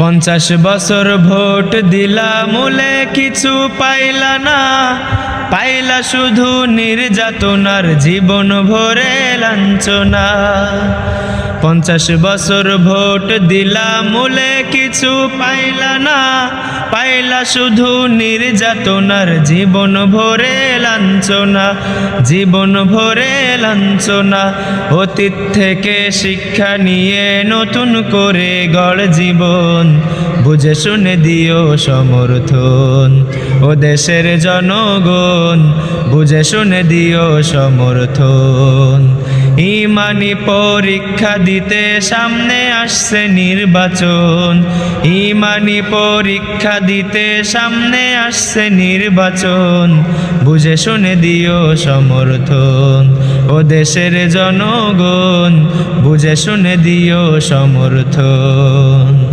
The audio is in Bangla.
পঞ্চাশ বছর ভোট দিলা মূলে কিছু পাইলা না। পাইলা শুধু নির্যাতনার জীবন ভরে লাঞ্ছনা। পঞ্চাশ বছর ভোট দিলা মূলে কিছু পাইলা না। পাইলা শুধু নির্যাতনার জীবন ভরে লাঞ্ছনা, জীবন ভরে লাঞ্ছনা। অতীত থেকে শিক্ষা নিয়ে নতুন করে গড় জীবন, বুঝে শুনে দিও সমর্থন। ও দেশের জনগণ, বুঝে শুনে দিও সমর্থন। ইমানি পরীক্ষা দিতে সামনে আসছে নির্বাচন। ইমানি পরীক্ষা দিতে সামনে আসছে নির্বাচন। বুঝে শুনে দিও সমর্থন, ও দেশের জনগণ। বুঝে শুনে দিও সমর্থন।